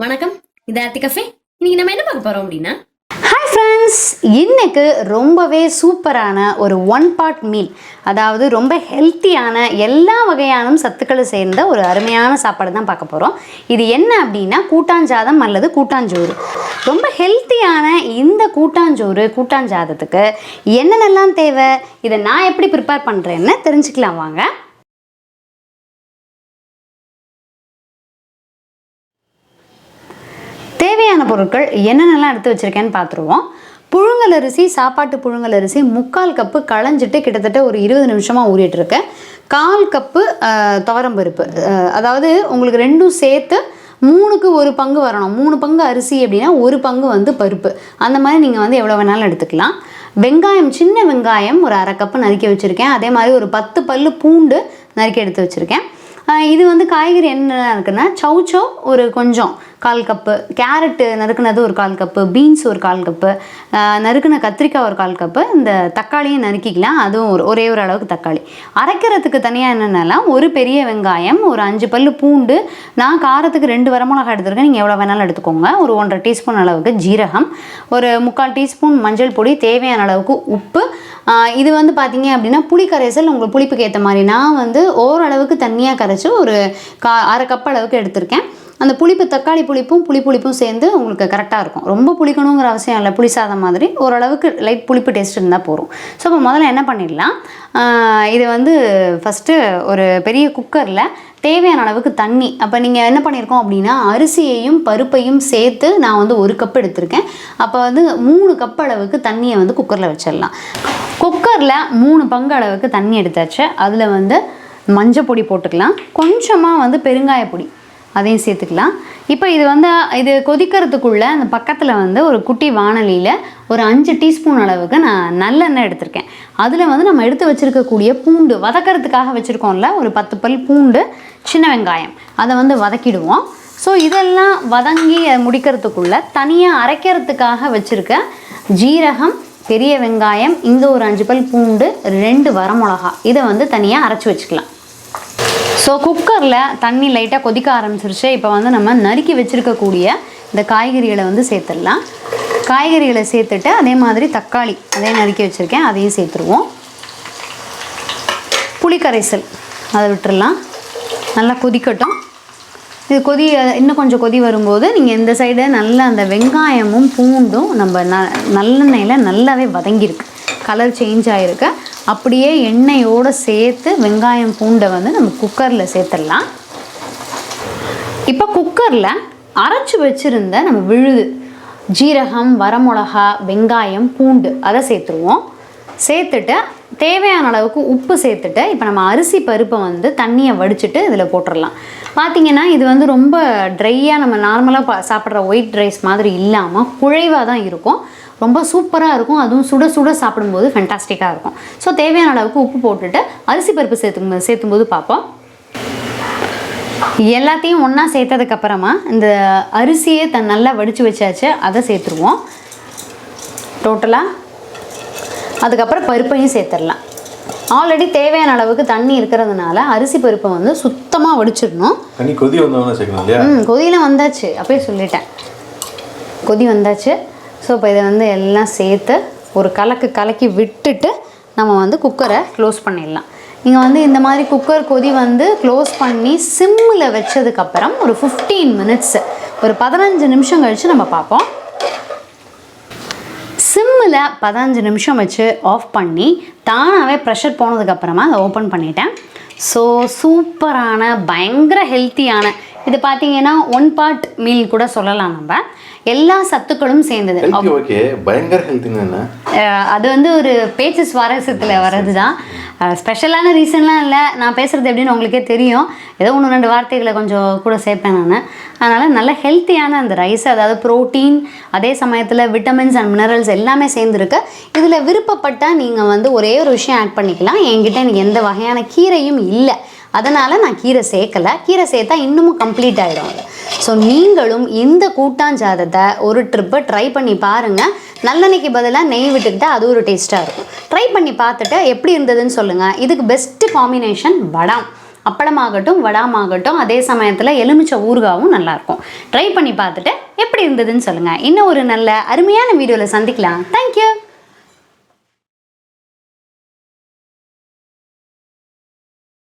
வணக்கம். இது ஆர்த்தி கஃபே. இன்னைக்கு நம்ம என்ன பார்க்க போறோம் அப்படின்னா? ஹாய் ஃப்ரெண்ட்ஸ் இன்னைக்கு ரொம்பவே சூப்பரான ஒரு ஒன் பார்ட் மீல் அதாவது ரொம்ப ஹெல்த்தியான எல்லா வகையான சத்துக்களும் சேர்ந்த ஒரு அருமையான சாப்பாடு தான் பார்க்க போகிறோம் இது என்ன அப்படின்னா கூட்டாஞ்சாதம் அல்லது கூட்டாஞ்சோறு. ரொம்ப ஹெல்த்தியான இந்த கூட்டாஞ்சோறு கூட்டாஞ்சாதத்துக்கு என்னென்னலாம் தேவை? இதை நான் எப்படி ப்ரிப்பேர் பண்ணுறேன்னு தெரிஞ்சுக்கலாம் வாங்க தேவையான பொருட்கள் என்னென்னலாம் எடுத்து வச்சுருக்கேன்னு பார்த்துருவோம். புழுங்கல் அரிசி சாப்பாட்டு புழுங்கல் அரிசி முக்கால் கப்பு களைஞ்சிட்டு கிட்டத்தட்ட ஒரு இருபது நிமிஷமாக ஊறிட்டு கால் கப்பு துவரம்பருப்பு. அதாவது உங்களுக்கு ரெண்டும் சேர்த்து மூணுக்கு ஒரு பங்கு வரணும். மூணு பங்கு அரிசி அப்படின்னா ஒரு பங்கு வந்து பருப்பு. அந்த மாதிரி நீங்கள் வந்து எவ்வளோ வேணாலும் எடுத்துக்கலாம். வெங்காயம் சின்ன வெங்காயம் ஒரு அரை கப்பு நறுக்கி வச்சுருக்கேன். அதே மாதிரி ஒரு பத்து பல்லு பூண்டு நறுக்கி எடுத்து வச்சுருக்கேன். இது வந்து காய்கறி என்ன இருக்குன்னா சௌச்சோ ஒரு கொஞ்சம் கால் கப்பு கேரட்டு நறுக்குனது ஒரு கால் கப்பு பீன்ஸ் ஒரு கால் கப்பு நறுக்கின நறுக்குன கத்திரிக்காய் ஒரு கால் கப்பு இந்த தக்காளியும் நறுக்கிக்கலாம். அதுவும் ஒரு ஒரே ஒரு அளவுக்கு தக்காளி. அரைக்கிறதுக்கு தனியாக என்னென்னலாம்? ஒரு பெரிய வெங்காயம் ஒரு அஞ்சு பல் பூண்டு நான் காரத்துக்கு ரெண்டு வரமிளகா எடுத்துருக்கேன். நீங்கள் எவ்வளோ வேணாலும் எடுத்துக்கோங்க. ஒரு ஒன்றரை டீஸ்பூன் அளவுக்கு ஜீரகம் ஒரு முக்கால் டீஸ்பூன் மஞ்சள் பொடி தேவையான அளவுக்கு உப்பு. இது வந்து பார்த்தீங்க அப்படின்னா புளி கரைசல் உங்களுக்கு புளிப்புக்கு ஏற்ற மாதிரி. நான் வந்து ஓரளவுக்கு தண்ணியாக கரைச்சி ஒரு கா அரை கப் அளவுக்கு எடுத்திருக்கேன். அந்த புளிப்பு தக்காளி புளிப்பும் புளி புளிப்பும் சேர்ந்து உங்களுக்கு கரெக்டாக இருக்கும். ரொம்ப புளிக்கணுங்கிற அவசியம் இல்லை. புளி சாதம் மாதிரி ஓரளவுக்கு லைட் புளிப்பு டேஸ்ட் இருந்தால் போதும். ஸோ இப்போ முதல்ல என்ன பண்ணிடலாம்? இது வந்து ஃபஸ்ட்டு ஒரு பெரிய குக்கரில் தேவையான அளவுக்கு தண்ணி. அப்போ நீங்கள் என்ன பண்ணியிருக்கோம் அப்படின்னா அரிசியையும் பருப்பையும் சேர்த்து நான் வந்து ஒரு கப் எடுத்திருக்கேன். அப்போ வந்து மூணு கப் அளவுக்கு தண்ணியை வந்து குக்கரில் வச்சிடலாம். குக்கரில் மூணு பங்கு அளவுக்கு தண்ணி எடுத்தாச்சு. அதில் வந்து மஞ்சள் பொடி போட்டுக்கலாம். கொஞ்சமாக வந்து பெருங்காய பொடி அதையும் சேர்த்துக்கலாம். இப்போ இது வந்து இது கொதிக்கிறதுக்குள்ளே அந்த பக்கத்தில் வந்து ஒரு குட்டி வானலியில் ஒரு அஞ்சு டீஸ்பூன் அளவுக்கு நான் நல்லெண்ணெய் எடுத்திருக்கேன். அதில் வந்து நம்ம எடுத்து வச்சுருக்கக்கூடிய பூண்டு வதக்கிறதுக்காக வச்சுருக்கோம்ல ஒரு பத்து பல் பூண்டு சின்ன வெங்காயம். அதை வந்து வதக்கிடுவோம். ஸோ இதெல்லாம் வதங்கி அதை முடிக்கிறதுக்குள்ளே தனியாக அரைக்கிறதுக்காக வச்சுருக்க ஜீரகம் பெரிய வெங்காயம் இந்த ஒரு அஞ்சு பல் பூண்டு ரெண்டு வரமிளகா இதை வந்து தனியாக அரைச்சி வச்சுக்கலாம். ஸோ குக்கரில் தண்ணி லைட்டாக கொதிக்க ஆரம்பிச்சிருச்சு. இப்போ வந்து நம்ம நறுக்கி வச்சுருக்கக்கூடிய இந்த காய்கறிகளை வந்து சேர்த்துடலாம். காய்கறிகளை சேர்த்துட்டு அதே மாதிரி தக்காளி அதே நறுக்கி வச்சுருக்கேன். அதையும் சேர்த்துருவோம். புளி கரைசல் அதை விட்டுடலாம் நல்லா கொதிக்கட்டும். இது கொதி இன்னும் கொஞ்சம் கொதி வரும்போது நீங்கள் இந்த சைடு நல்லா அந்த வெங்காயமும் பூண்டும் நம்ம ந நல்லெண்ணெயில் நல்லாவே வதங்கியிருக்கு. கலர் சேஞ்ச் ஆகிருக்கு அப்படியே எண்ணெயோடு சேர்த்து வெங்காயம் பூண்டை வந்து நம்ம குக்கரில் சேர்த்துடலாம். இப்போ குக்கரில் அரைச்சி வச்சுருந்த நம்ம விழுது ஜீரகம் வரமிளகா வெங்காயம் பூண்டு அதை சேர்த்துருவோம். சேர்த்துட்டு தேவையான அளவுக்கு உப்பு சேர்த்துட்டு இப்போ நம்ம அரிசி பருப்பை வந்து தண்ணியை வடிச்சிட்டு இதில் போட்டுடலாம். பார்த்தீங்கன்னா இது வந்து ரொம்ப ட்ரையாக நம்ம நார்மலாக சாப்பிட்ற ஒயிட் ரைஸ் மாதிரி இல்லாமல் குழைவாக தான் இருக்கும். ரொம்ப சூப்பராக இருக்கும். அதுவும் சுட சுட சாப்பிடும்போது ஃபென்டாஸ்டிக்காக இருக்கும். ஸோ தேவையான அளவுக்கு உப்பு போட்டுட்டு அரிசி பருப்பு சேர்த்துக்கும் சேர்த்தும்போது பார்ப்போம். எல்லாத்தையும் ஒன்றா சேர்த்ததுக்கப்புறமா இந்த அரிசியை தன் நல்லா வடித்து வச்சாச்சு அதை சேர்த்துருவோம். டோட்டலாக அதுக்கப்புறம் பருப்பையும் சேர்த்துடலாம். ஆல்ரெடி தேவையான அளவுக்கு தண்ணி இருக்கிறதுனால அரிசி பருப்பை வந்து சுத்தமாக வடிச்சிடணும். கொதி கொதியில் வந்தாச்சு. அப்பயே சொல்லிட்டேன். கொதி வந்தாச்சு. ஸோ இப்போ இதை வந்து எல்லாம் சேர்த்து ஒரு கலக்கு கலக்கி விட்டுட்டு நம்ம வந்து குக்கரை க்ளோஸ் பண்ணிடலாம். நீங்கள் வந்து இந்த மாதிரி குக்கர் கொதி வந்து க்ளோஸ் பண்ணி சிம்மில் வச்சதுக்கப்புறம் ஒரு ஃபிஃப்டீன் மினிட்ஸு ஒரு பதினஞ்சு நிமிஷம் கழித்து நம்ம பார்ப்போம். சிம்மில் பதினஞ்சு நிமிஷம் வச்சு ஆஃப் பண்ணி தானாகவே ப்ரெஷர் போனதுக்கப்புறமா அதை ஓப்பன் பண்ணிட்டேன். ஸோ சூப்பரான பயங்கர ஹெல்த்தியான இது பார்த்தீங்கன்னா ஒன் பார்ட் மீல் கூட சொல்லலாம் நம்ம. எல்லா சத்துக்களும் சேர்ந்தது. அது வந்து ஒரு பேச்சு சுவாரஸ்யத்தில் வர்றது தான் ஸ்பெஷலான ரீசன்லாம் இல்லை. நான் பேசுகிறது எப்படின்னு உங்களுக்கே தெரியும். ஏதோ ஒன்று ரெண்டு வார்த்தைகளை கொஞ்சம் கூட சேர்ப்பேன் நான். அதனால் நல்ல ஹெல்த்தியான அந்த ரைஸ் அதாவது ப்ரோட்டீன் அதே சமயத்தில் விட்டமின்ஸ் அண்ட் மினரல்ஸ் எல்லாமே சேர்ந்துருக்கு. இதில் விருப்பப்பட்டால் நீங்கள் வந்து ஒரே ஒரு விஷயம் ஆட் பண்ணிக்கலாம். என்கிட்ட எனக்கு எந்த வகையான கீரையும் இல்லை. அதனால் நான் கீரை சேர்க்கலை. கீரை சேர்த்தா இன்னமும் கம்ப்ளீட் ஆகிடும் அது ஸோ நீங்களும் இந்த கூட்டாஞ்சாதத்தை ஒரு ட்ரிப்பை ட்ரை பண்ணி பாருங்கள் நல்லெண்ணெய்க்கு பதிலாக நெய் விட்டுக்கிட்டால் அது ஒரு டேஸ்ட்டாக இருக்கும். ட்ரை பண்ணி பார்த்துட்டு எப்படி இருந்ததுன்னு சொல்லுங்கள் இதுக்கு பெஸ்ட்டு காம்பினேஷன் வடம் அப்பளமாகட்டும் வடாமாகட்டும் அதே சமயத்தில் எலுமிச்சை ஊறுகாவும் நல்லாயிருக்கும் ட்ரை பண்ணி பார்த்துட்டு எப்படி இருந்ததுன்னு சொல்லுங்கள் இன்னும் ஒரு நல்ல அருமையான வீடியோவில் சந்திக்கலாம். தேங்க்யூ